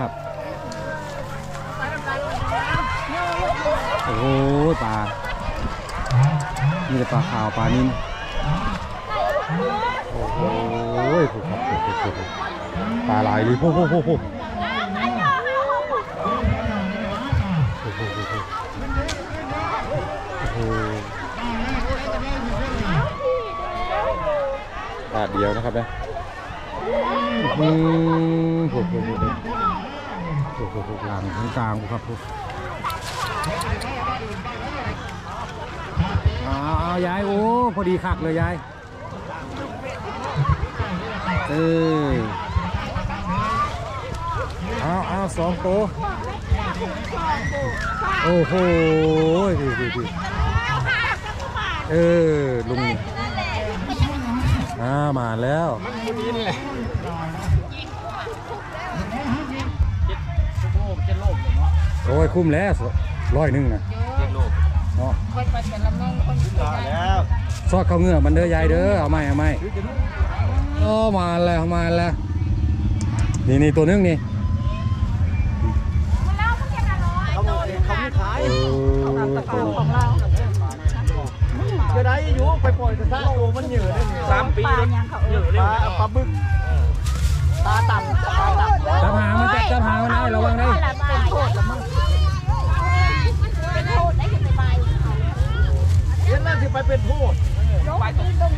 ครับโอ้ยปลามีแต่ปลาขาวปลานิ่มโอ้โหผูกครัปลาลายดิยโอ้โหโอ้โหบาเดียวนะครับเนี่ยอืมผมผมผม ผูกผูกลางทั้งกลางครับผูกอ้าวยาย โอ้ พอดีคักเลยยายเออเอาเอาสองตัวโอ้โหดีดีดีเออ ลุงอ่ามาแล้ว อ้ยคุ้มแล้วร้อยหนึ่งนะเนาะแล้วซอดเข้าเหงือกมันเด้อยายเด้อเอาไหมเอาไหมโอ้มาแล้วมาแล้วนี่นี่ตัวนึงนี่เขาบอกเขาไม่ขายเออของเราจะได้อยู่ไปปล่อยกระซ่าตัวมันเหยื่อได้ไงสามปีปลายังเขาเออปลาปลาบึกตาต่ำตาต่ำจับหางมันจับจับหางมันได้ระวังได้ เป็นโทษละมึงเป็นโทษได้ยังไง เห็นแล้วที่ไป เป็นโทษไปตรง